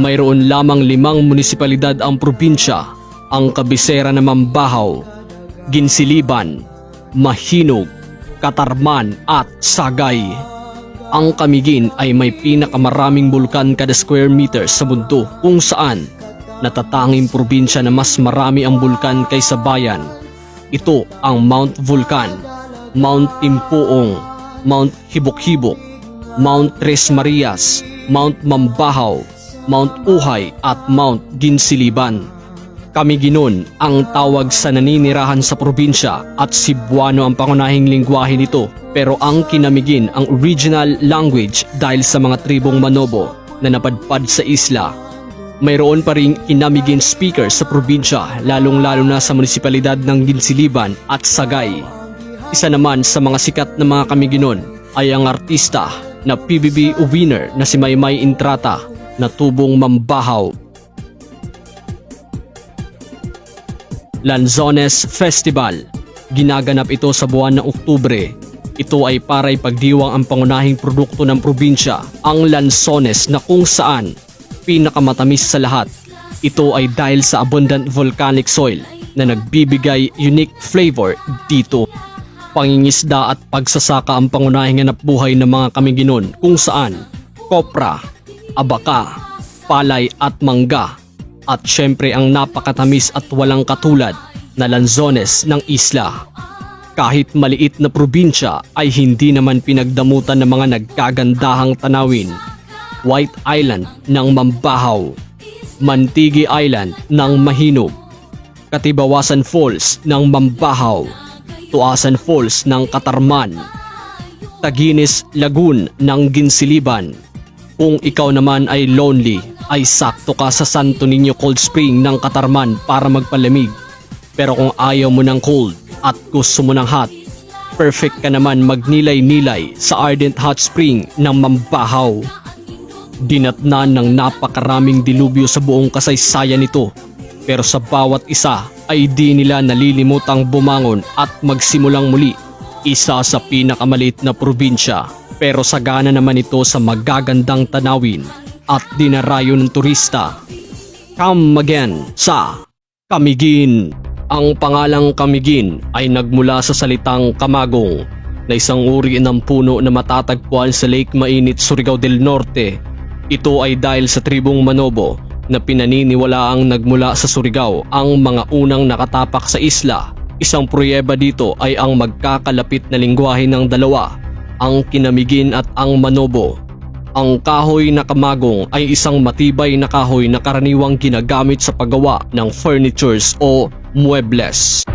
mayroon lamang limang munisipalidad ang probinsya, ang kabisera na Mambahaw, Ginsiliban, Mahinog, Katarman at Sagay. Ang Kamigin ay may pinakamaraming bulkan kada square meter sa mundo kung saan natatanging probinsya na mas marami ang bulkan kaysa bayan. Ito ang Mount Vulcan, Mount Timpuong, Mount Hibok-Hibok, Mount Tres Marias, Mount Mambahaw, Mount Uhay at Mount Ginsiliban. Kamiginon ang tawag sa naninirahan sa probinsya at Cebuano ang pangunahing lingwahe nito pero ang kinamigin ang original language dahil sa mga tribong Manobo na napadpad sa isla. Mayroon pa ring kinamigin speaker sa probinsya lalong-lalo na sa munisipalidad ng Ginsiliban at Sagay. Isa naman sa mga sikat na mga kamiginon ay ang artista na PBB winner na si Maymay Intrata na tubong mambahaw Lanzones Festival. Ginaganap ito sa buwan ng Oktubre. Ito ay para ipagdiwang ang pangunahing produkto ng probinsya, ang lanzones na kung saan pinakamatamis sa lahat. Ito ay dahil sa abundant volcanic soil na nagbibigay unique flavor dito. Pangingisda at pagsasaka ang pangunahing hanap buhay ng mga kamiginon kung saan kopra, abaka, palay at mangga at syempre ang napakatamis at walang katulad na lanzones ng isla. Kahit maliit na probinsya ay hindi naman pinagdamutan ng mga nagkagandahang tanawin. White Island ng Mambahaw, Mantigi Island ng Mahinog, Katibawasan Falls ng Mambahaw, Tuasan Falls ng Katarman, Taginis Lagoon ng Ginsiliban. Kung ikaw naman ay lonely, ay sakto ka sa Santo Niño Cold Spring ng Katarman para magpalamig. Pero kung ayaw mo ng cold at gusto mo ng hot, perfect ka naman magnilay-nilay sa Ardent Hot Spring ng Mambahaw. Dinatnan ng napakaraming dilubyo sa buong kasaysayan nito. Pero sa bawat isa ay di nila nalilimutang bumangon at magsimulang muli. Isa sa pinakamaliit na probinsya pero sagana naman ito sa magagandang tanawin at dinarayo ng turista. Come again sa Kamigin. Ang pangalang Kamigin ay nagmula sa salitang kamagong na isang uri ng puno na matatagpuan sa Lake Mainit, Surigao del Norte. Ito ay dahil sa tribong Manobo na pinaniniwalaang nagmula sa Surigao ang mga unang nakatapak sa isla. Isang pruweba dito ay ang magkakalapit na lingwahe ng dalawa, ang Kinamigin at ang Manobo. Ang kahoy na kamagong ay isang matibay na kahoy na karaniwang ginagamit sa paggawa ng furnitures o muebles.